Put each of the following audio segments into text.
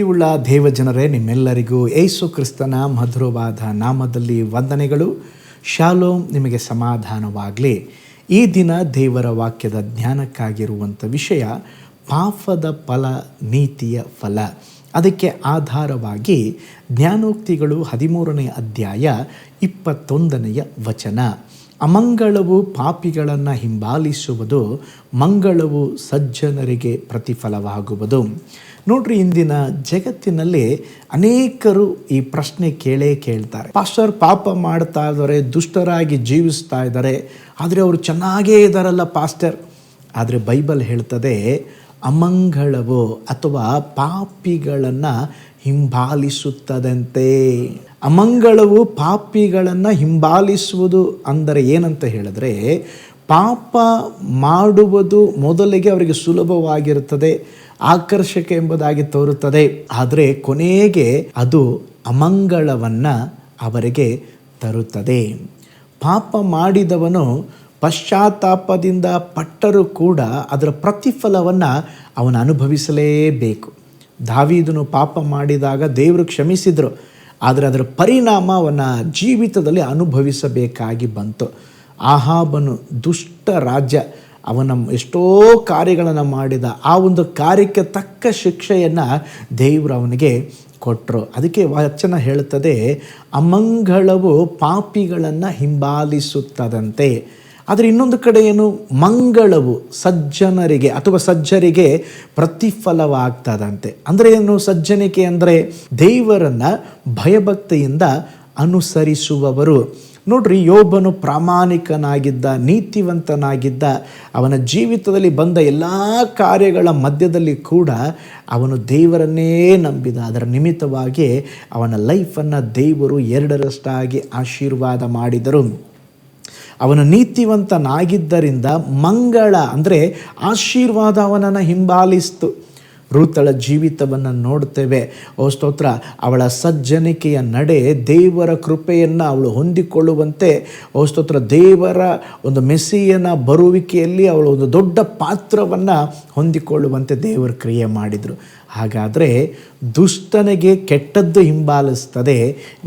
ಪ್ರೀತಿಯುಳ್ಳ ದೇವಜನರೇ, ನಿಮ್ಮೆಲ್ಲರಿಗೂ ಏಸು ಕ್ರಿಸ್ತನ ಮಧುರವಾದ ನಾಮದಲ್ಲಿ ವಂದನೆಗಳು. ಶಾಲೋಮ್ ನಿಮಗೆ ಸಮಾಧಾನವಾಗಲಿ. ಈ ದಿನ ದೇವರ ವಾಕ್ಯದ ಜ್ಞಾನಕ್ಕಾಗಿರುವಂಥ ವಿಷಯ ಪಾಪದ ಫಲ, ನೀತಿಯ ಫಲ. ಅದಕ್ಕೆ ಆಧಾರವಾಗಿ ಜ್ಞಾನೋಕ್ತಿಗಳು ಹದಿಮೂರನೇ ಅಧ್ಯಾಯ ಇಪ್ಪತ್ತೊಂದನೆಯ ವಚನ. ಅಮಂಗಳವು ಪಾಪಿಗಳನ್ನು ಹಿಂಬಾಲಿಸುವುದು, ಮಂಗಳವು ಸಜ್ಜನರಿಗೆ ಪ್ರತಿಫಲವಾಗುವುದು. ನೋಡ್ರಿ, ಇಂದಿನ ಜಗತ್ತಿನಲ್ಲಿ ಅನೇಕರು ಈ ಪ್ರಶ್ನೆ ಕೇಳೇ ಕೇಳ್ತಾರೆ. ಪಾಸ್ಟರ್ ಪಾಪ ಮಾಡ್ತಾ ಇದ್ದಾರೆ, ದುಷ್ಟರಾಗಿ ಜೀವಿಸ್ತಾ ಇದ್ದಾರೆ, ಆದರೆ ಅವರು ಚೆನ್ನಾಗೇ ಇದ್ದಾರಲ್ಲ ಪಾಸ್ಟರ್. ಆದರೆ ಬೈಬಲ್ ಹೇಳ್ತದೆ, ಅಮಂಗಳವು ಅಥವಾ ಪಾಪಿಗಳನ್ನು ಹಿಂಬಾಲಿಸುತ್ತದಂತೆ. ಅಮಂಗಳವು ಪಾಪಿಗಳನ್ನು ಹಿಂಬಾಲಿಸುವುದು ಅಂದರೆ ಏನಂತ ಹೇಳಿದ್ರೆ, ಪಾಪ ಮಾಡುವುದು ಮೊದಲಿಗೆ ಅವರಿಗೆ ಸುಲಭವಾಗಿರುತ್ತದೆ, ಆಕರ್ಷಕ ಎಂಬುದಾಗಿ ತೋರುತ್ತದೆ. ಆದರೆ ಕೊನೆಗೆ ಅದು ಅಮಂಗಳವನ್ನು ಅವರಿಗೆ ತರುತ್ತದೆ. ಪಾಪ ಮಾಡಿದವನು ಪಶ್ಚಾತ್ತಾಪದಿಂದ ಪಟ್ಟರೂ ಕೂಡ ಅದರ ಪ್ರತಿಫಲವನ್ನು ಅವನು ಅನುಭವಿಸಲೇಬೇಕು. ದಾವೀದನು ಪಾಪ ಮಾಡಿದಾಗ ದೇವರು ಕ್ಷಮಿಸಿದರು, ಆದರೆ ಅದರ ಪರಿಣಾಮ ಅವನ ಜೀವಿತದಲ್ಲಿ ಅನುಭವಿಸಬೇಕಾಗಿ ಬಂತು. ಆಹಾಬನು ದುಷ್ಟ ರಾಜ್ಯ, ಅವನ ಎಷ್ಟೋ ಕಾರ್ಯಗಳನ್ನು ಮಾಡಿದ, ಆ ಒಂದು ಕಾರ್ಯಕ್ಕೆ ತಕ್ಕ ಶಿಕ್ಷೆಯನ್ನು ದೇವರು ಅವನಿಗೆ ಕೊಟ್ಟರು ಅದಕ್ಕೆ ವಚನ ಹೇಳುತ್ತದೆ, ಅಮಂಗಳವು ಪಾಪಿಗಳನ್ನು ಹಿಂಬಾಲಿಸುತ್ತದಂತೆ. ಆದರೆ ಇನ್ನೊಂದು ಕಡೆ ಏನು? ಮಂಗಳವು ಸಜ್ಜನರಿಗೆ ಅಥವಾ ಸಜ್ಜರಿಗೆ ಪ್ರತಿಫಲವಾಗ್ತದಂತೆ. ಅಂದರೆ ಏನು? ಸಜ್ಜನಿಕೆ ಅಂದರೆ ದೇವರನ್ನು ಭಯಭಕ್ತಿಯಿಂದ ಅನುಸರಿಸುವವರು. ನೋಡ್ರಿ, ಯೋಬನು ಪ್ರಾಮಾಣಿಕನಾಗಿದ್ದ, ನೀತಿವಂತನಾಗಿದ್ದ, ಅವನ ಜೀವಿತದಲ್ಲಿ ಬಂದ ಎಲ್ಲ ಕಾರ್ಯಗಳ ಮಧ್ಯದಲ್ಲಿ ಕೂಡ ಅವನು ದೇವರನ್ನೇ ನಂಬಿದ. ಅದರ ನಿಮಿತ್ತವಾಗಿ ಅವನ ಲೈಫನ್ನು ದೇವರು ಎರಡರಷ್ಟಾಗಿ ಆಶೀರ್ವಾದ ಮಾಡಿದರು. ಅವನು ನೀತಿವಂತನಾಗಿದ್ದರಿಂದ ಮಂಗಳ, ಅಂದರೆ ಆಶೀರ್ವಾದ ಅವನನ್ನು ಹಿಂಬಾಲಿಸ್ತು. ರೂತಳ ಜೀವಿತವನ್ನು ನೋಡ್ತೇವೆ. ಓ ಸ್ತೋತ್ರ, ಅವಳ ಸಜ್ಜನಿಕೆಯ ನಡೆ ದೇವರ ಕೃಪೆಯನ್ನು ಅವಳು ಹೊಂದಿಕೊಳ್ಳುವಂತೆ. ಓ ಸ್ತೋತ್ರ, ದೇವರ ಒಂದು ಮೆಸ್ಸಿಯನ ಬರುವಿಕೆಯಲ್ಲಿ ಅವಳು ಒಂದು ದೊಡ್ಡ ಪಾತ್ರವನ್ನು ಹೊಂದಿಕೊಳ್ಳುವಂತೆ ದೇವರ ಕ್ರಿಯೆ ಮಾಡಿದರು. ಹಾಗಾದರೆ ದುಷ್ಟನಿಗೆ ಕೆಟ್ಟದ್ದು ಹಿಂಬಾಲಿಸ್ತದೆ,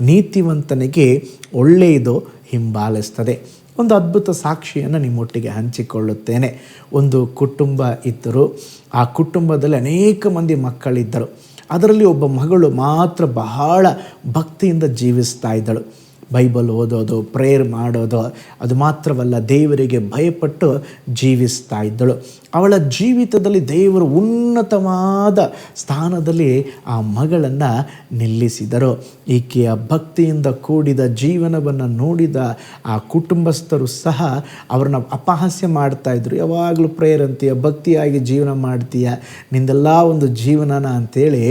ನೀತಿವಂತನಿಗೆ ಒಳ್ಳೆಯದು ಹಿಂಬಾಲಿಸ್ತದೆ. ಒಂದು ಅದ್ಭುತ ಸಾಕ್ಷಿಯನ್ನು ನಿಮ್ಮೊಟ್ಟಿಗೆ ಹಂಚಿಕೊಳ್ಳುತ್ತೇನೆ. ಒಂದು ಕುಟುಂಬ ಇದ್ದರು. ಆ ಕುಟುಂಬದಲ್ಲಿ ಅನೇಕ ಮಂದಿ ಮಕ್ಕಳಿದ್ದರು. ಅದರಲ್ಲಿ ಒಬ್ಬ ಮಗಳು ಮಾತ್ರ ಬಹಳ ಭಕ್ತಿಯಿಂದ ಜೀವಿಸ್ತಾ ಇದ್ದಳು. ಬೈಬಲ್ ಓದೋದು ಪ್ರೇಯರ್ ಮಾಡೋದು, ಅದು ಮಾತ್ರವಲ್ಲ, ದೇವರಿಗೆ ಭಯಪಟ್ಟು ಜೀವಿಸ್ತಾ ಇದ್ದಳು. ಅವಳ ಜೀವಿತದಲ್ಲಿ ದೇವರು ಉನ್ನತವಾದ ಸ್ಥಾನದಲ್ಲಿ ಆ ಮಗಳನ್ನು ನಿಲ್ಲಿಸಿದರು. ಈಕೆಯ ಭಕ್ತಿಯಿಂದ ಕೂಡಿದ ಜೀವನವನ್ನು ನೋಡಿದ ಆ ಕುಟುಂಬಸ್ಥರು ಸಹ ಅವ್ರನ್ನ ಅಪಹಾಸ್ಯ ಮಾಡ್ತಾಯಿದ್ರು ಯಾವಾಗಲೂ ಪ್ರೇಯರ್ ಅಂತೀಯ, ಭಕ್ತಿಯಾಗಿ ಜೀವನ ಮಾಡ್ತೀಯ, ನಿಂದೆಲ್ಲ ಒಂದು ಜೀವನನ ಅಂತೇಳಿ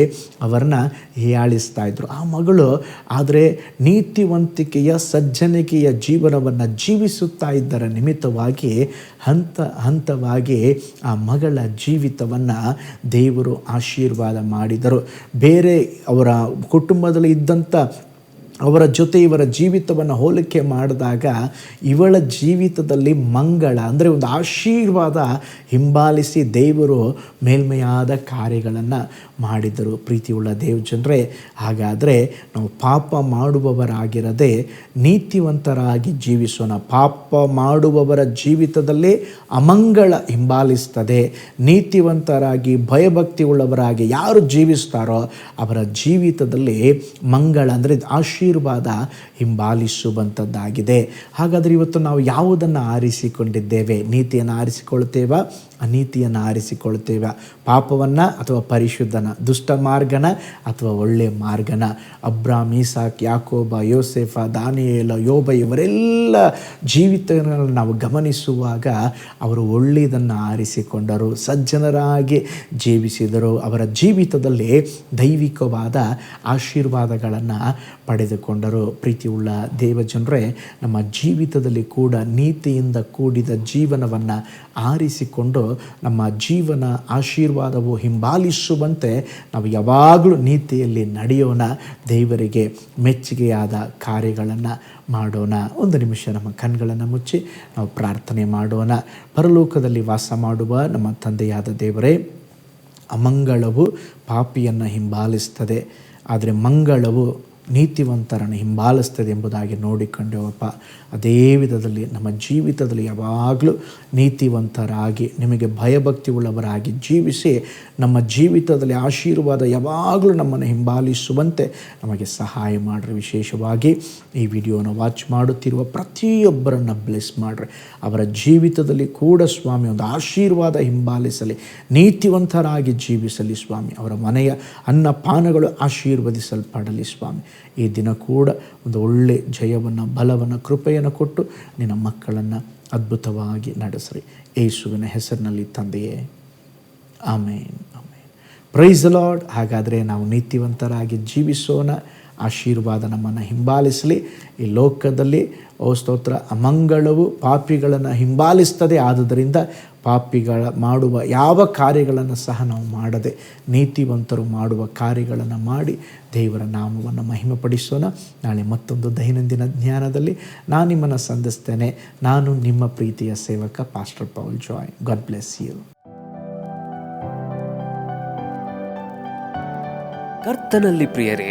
ಅವ್ರನ್ನ ಹೀಯಾಳಿಸ್ತಾ ಇದ್ರು. ಆ ಮಗಳು, ಆದರೆ ನೀತಿವಂತಿಕೆಯ ಸಜ್ಜನಿಕೆಯ ಜೀವನವನ್ನು ಜೀವಿಸುತ್ತಾ ಇದ್ದರ ನಿಮಿತ್ತವಾಗಿ ಹಂತ ಹಂತವಾಗಿ ಆ ಮಗಳ ಜೀವಿತವನ್ನು ದೇವರು ಆಶೀರ್ವಾದ ಮಾಡಿದರು. ಬೇರೆ ಅವರ ಕುಟುಂಬದಲ್ಲಿ ಇದ್ದಂಥ ಅವರ ಜೊತೆ ಇವರ ಜೀವಿತವನ್ನು ಹೋಲಿಕೆ ಮಾಡಿದಾಗ ಇವಳ ಜೀವಿತದಲ್ಲಿ ಮಂಗಳ, ಅಂದರೆ ಒಂದು ಆಶೀರ್ವಾದ ಹಿಂಬಾಲಿಸಿ ದೇವರು ಮೇಲ್ಮೆಯಾದ ಕಾರ್ಯಗಳನ್ನು ಮಾಡಿದರು. ಪ್ರೀತಿಯುಳ್ಳ ದೇವ್ ಜನರೇ ಹಾಗಾದರೆ ನಾವು ಪಾಪ ಮಾಡುವವರಾಗಿರದೆ ನೀತಿವಂತರಾಗಿ ಜೀವಿಸೋಣ. ಪಾಪ ಮಾಡುವವರ ಜೀವಿತದಲ್ಲಿ ಅಮಂಗಳ ಹಿಂಬಾಲಿಸ್ತದೆ. ನೀತಿವಂತರಾಗಿ ಭಯಭಕ್ತಿ ಉಳ್ಳವರಾಗಿ ಯಾರು ಜೀವಿಸ್ತಾರೋ ಅವರ ಜೀವಿತದಲ್ಲಿ ಮಂಗಳ, ಅಂದರೆ ಆಶೀರ್ವಾದ ಹಿಂಬಾಲಿಸುವಂಥದ್ದಾಗಿದೆ ಹಾಗಾದರೆ ಇವತ್ತು ನಾವು ಯಾವುದನ್ನು ಆರಿಸಿಕೊಂಡಿದ್ದೇವೆ? ನೀತಿಯನ್ನು ಆರಿಸಿಕೊಳ್ತೇವ ಅನೀತಿಯನ್ನು ಆರಿಸಿಕೊಳ್ತೇವೆ. ಪಾಪವನ್ನು ಅಥವಾ ಪರಿಶುದ್ಧನ, ದುಷ್ಟ ಮಾರ್ಗನ ಅಥವಾ ಒಳ್ಳೆಯ ಮಾರ್ಗನ. ಅಬ್ರಾಮ್, ಈಸಾಕ್, ಯಾಕೋಬ, ಯೋಸೆಫ, ದಾನಿಯೇಲ, ಯೋಬ ಇವರೆಲ್ಲ ಜೀವಿತಗಳನ್ನು ನಾವು ಗಮನಿಸುವಾಗ ಅವರು ಒಳ್ಳೆಯದನ್ನು ಆರಿಸಿಕೊಂಡರು. ಸಜ್ಜನರಾಗಿ ಜೀವಿಸಿದರು. ಅವರ ಜೀವಿತದಲ್ಲಿ ದೈವಿಕವಾದ ಆಶೀರ್ವಾದಗಳನ್ನು ಪಡೆದುಕೊಂಡರು. ಪ್ರೀತಿಯುಳ್ಳ ದೇವಜನರೇ, ನಮ್ಮ ಜೀವಿತದಲ್ಲಿ ಕೂಡ ನೀತಿಯಿಂದ ಕೂಡಿದ ಜೀವನವನ್ನು ಆರಿಸಿಕೊಂಡು ನಮ್ಮ ಜೀವನ ಆಶೀರ್ವಾದವು ಹಿಂಬಾಲಿಸುವಂತೆ ನಾವು ಯಾವಾಗಲೂ ನೀತಿಯಲ್ಲಿ ನಡೆಯೋಣ, ದೇವರಿಗೆ ಮೆಚ್ಚುಗೆಯಾದ ಕಾರ್ಯಗಳನ್ನು ಮಾಡೋಣ. ಒಂದು ನಿಮಿಷ ನಮ್ಮ ಕಣ್ಗಳನ್ನು ಮುಚ್ಚಿ ನಾವು ಪ್ರಾರ್ಥನೆ ಮಾಡೋಣ. ಪರಲೋಕದಲ್ಲಿ ವಾಸ ಮಾಡುವ ನಮ್ಮ ತಂದೆಯಾದ ದೇವರೇ, ಅಮಂಗಳವು ಪಾಪಿಯನ್ನು ಹಿಂಬಾಲಿಸ್ತದೆ. ಆದರೆ ಮಂಗಳವು ನೀತಿವಂತರನ್ನು ಹಿಂಬಾಲಿಸ್ತದೆ ಎಂಬುದಾಗಿ ನೋಡಿಕೊಂಡೆವಪ್ಪ ಅದೇ ವಿಧದಲ್ಲಿ ನಮ್ಮ ಜೀವಿತದಲ್ಲಿ ಯಾವಾಗಲೂ ನೀತಿವಂತರಾಗಿ ನಿಮಗೆ ಭಯಭಕ್ತಿ ಉಳ್ಳವರಾಗಿ ಜೀವಿಸಿ ನಮ್ಮ ಜೀವಿತದಲ್ಲಿ ಆಶೀರ್ವಾದ ಯಾವಾಗಲೂ ನಮ್ಮನ್ನು ಹಿಂಬಾಲಿಸುವಂತೆ ನಮಗೆ ಸಹಾಯ ಮಾಡಿರಿ. ವಿಶೇಷವಾಗಿ ಈ ವಿಡಿಯೋನ ವಾಚ್ ಮಾಡುತ್ತಿರುವ ಪ್ರತಿಯೊಬ್ಬರನ್ನು ಬ್ಲೆಸ್ ಮಾಡಿರಿ. ಅವರ ಜೀವಿತದಲ್ಲಿ ಕೂಡ ಸ್ವಾಮಿ ಒಂದು ಆಶೀರ್ವಾದ ಹಿಂಬಾಲಿಸಲಿ. ನೀತಿವಂತರಾಗಿ ಜೀವಿಸಲಿ ಸ್ವಾಮಿ. ಅವರ ಮನೆಯ ಅನ್ನಪಾನಗಳು ಆಶೀರ್ವದಿಸಲ್ಪಡಲಿ ಸ್ವಾಮಿ. ಈ ದಿನ ಕೂಡ ಒಂದು ಒಳ್ಳೆ ಜಯವನ್ನು, ಬಲವನ್ನು, ಕೃಪೆಯನ್ನು ಕೊಟ್ಟು ನಿನ್ನ ಮಕ್ಕಳನ್ನು ಅದ್ಭುತವಾಗಿ ನಡೆಸ್ರಿ. ಯೇಸುವಿನ ಹೆಸರಿನಲ್ಲಿ ತಂದೆಯೇ. ಆಮೇನ್. ಆಮೇನ್. ಪ್ರೈಸ್ ಲಾರ್ಡ್ ಹಾಗಾದರೆ ನಾವು ನೀತಿವಂತರಾಗಿ ಜೀವಿಸೋಣ. ಆಶೀರ್ವಾದ ನಮ್ಮನ್ನು ಹಿಂಬಾಲಿಸಲಿ. ಈ ಲೋಕದಲ್ಲಿ ಓ ಸ್ತೋತ್ರ, ಅಮಂಗಳವು ಪಾಪಿಗಳನ್ನು ಹಿಂಬಾಲಿಸ್ತದೆ. ಆದುದರಿಂದ ಪಾಪಿಗಳ ಮಾಡುವ ಯಾವ ಕಾರ್ಯಗಳನ್ನು ಸಹ ನಾವು ಮಾಡದೆ ನೀತಿವಂತರು ಮಾಡುವ ಕಾರ್ಯಗಳನ್ನು ಮಾಡಿ ದೇವರ ನಾಮವನ್ನು ಮಹಿಮೆಪಡಿಸೋಣ. ನಾಳೆ ಮತ್ತೊಂದು ದೈನಂದಿನ ಜ್ಞಾನದಲ್ಲಿ ನಾನು ನಿಮ್ಮನ್ನು ಸಂಧಿಸ್ತೇನೆ. ನಾನು ನಿಮ್ಮ ಪ್ರೀತಿಯ ಸೇವಕ pastor Paul Joy God bless you ಕರ್ತನಲ್ಲಿ ಪ್ರಿಯರೇ